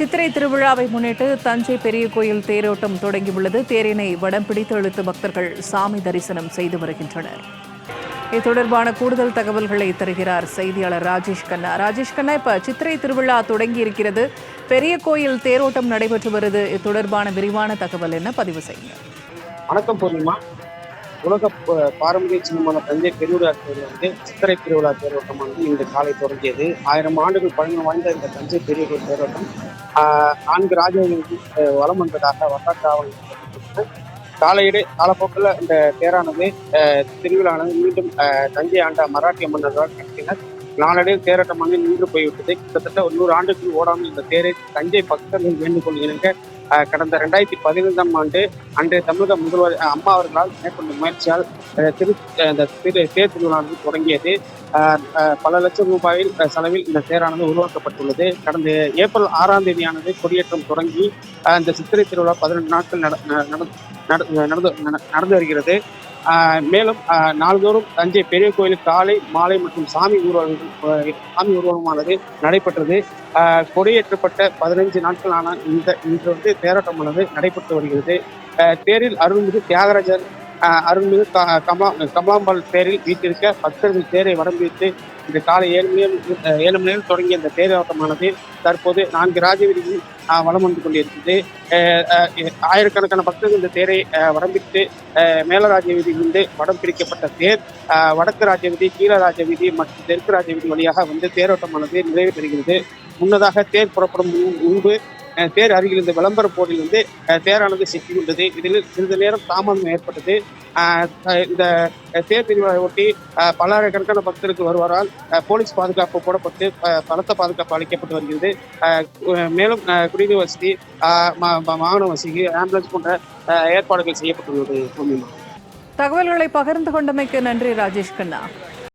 சித்திரை திருவிழாவை முன்னிட்டு தஞ்சை பெரிய கோயில் தேரோட்டம் தொடங்கியுள்ளது. தேரினை வடம் பிடித்து இழுத்து பக்தர்கள் சாமி தரிசனம் செய்து வருகின்றனர். இது தொடர்பான கூடுதல் தகவல்களை தருகிறார் செய்தியாளர் ராஜேஷ் கண்ணா. ராஜேஷ் கண்ணா இப்ப சித்திரை திருவிழா தொடங்கி இருக்கிறது பெரிய கோயில் தேரோட்டம் நடைபெற்று வருது. இது தொடர்பான விரிவான தகவல் என்ன? பதிவு செய்யுங்க வணக்கம் பூர்ணிமா. உலக பாரம்பரிய சின்னமான தஞ்சை பெருவிழா கோயில் வந்து சித்திரை திருவிழா தேரோட்டம் வந்து இன்று காலை தொடங்கியது. ஆயிரம் ஆண்டுகள் பழமை வாய்ந்த இந்த தஞ்சை பெருவிழா தேரோட்டம். நான்கு ராஜ்யங்களுக்கு வளம் வந்ததாக வரலாற்று ஆவணங்கள் காலையிலே காலப்போக்கில் இந்த தேரானது திருவிழானது மீண்டும் தஞ்சை ஆண்ட மராட்டிய மன்னர்களால் நடத்தினர். நாளடைவில் தேரோட்டம் வந்து நின்று போய்விட்டது. கிட்டத்தட்ட ஒரு நூறு ஆண்டுகள் ஓடாமல் இந்த தேரை தஞ்சை பக்தர்கள் வேண்டுகோள் இணங்க கடந்த ரெண்டாயிரத்தி பதினைந்தாம் ஆண்டு அன்றைய தமிழக முதல்வர் அம்மா அவர்களால் மேற்கொண்ட முயற்சியால் திரு இந்த திரு தேர் திருவிழானது தொடங்கியது. பல லட்சம் ரூபாயில் செலவில் இந்த தேரானது உருவாக்கப்பட்டுள்ளது. கடந்த ஏப்ரல் ஆறாம் தேதியானது கொடியேற்றம் தொடங்கி இந்த சித்திரை திருவிழா பதினெண்டு நாட்கள் நட- நடந்து நடந்து வருகிறது. மேலும் நாள்தோறும் தஞ்சை பெரிய கோயில் காலை மாலை மற்றும் சாமி ஊர்வலங்கள் சாமி ஊர்வலமானது நடைபெற்றது. கொடியேற்றப்பட்ட பதினைஞ்சு நாட்களான இந்த இன்று வந்து தேரோட்டமானது நடைபெற்று வருகிறது. தேரில் அருள்மிகு தியாகராஜர் அருள்மிகு க- கமலாம்பாள் தேரில் வீட்டிருக்க பக்தர்கள் தேரை வரம்பித்து இன்று காலை ஏழு மணி ஏழு மணியில் தொடங்கிய இந்த தேரோட்டமானது தற்போது நான்கு ராஜவீதிகளில் வளம் வலம் வந்து கொண்டிருக்கிறது. ஆயிரக்கணக்கான பக்தர்கள் இந்த தேரை வரம்பிட்டு வரம்பித்து வடம் பிரிக்கப்பட்ட தேர் வடக்கு ராஜவீதி கீழ ராஜவீதி மற்றும் தெற்கு ராஜவீதி வழியாக வந்து தேரோட்டமானது நிறைவு பெறுகிறது. முன்னதாக தேர் புறப்படும் முன்பு தேர் அருகில் இந்த விளம்பர போர்டில் வந்து தேரானது சிக்கி கொண்டது இதில் சிறிது நேரம் தாமதம் ஏற்பட்டது. இந்த தேர் திருவிழாவை ஒட்டி பல்லாயிரக்கணக்கான பக்தருக்கு வருவதால் போலீஸ் பாதுகாப்பு போடப்பட்டு பலத்த பாதுகாப்பு அளிக்கப்பட்டு வருகிறது. மேலும் குடிநீர் வசதி வாகன வசதி ஆம்புலன்ஸ் போன்ற ஏற்பாடுகள் செய்யப்பட்டுள்ளது. தகவல்களை பகிர்ந்து கொண்டமைக்கு நன்றி ராஜேஷ் கண்ணா.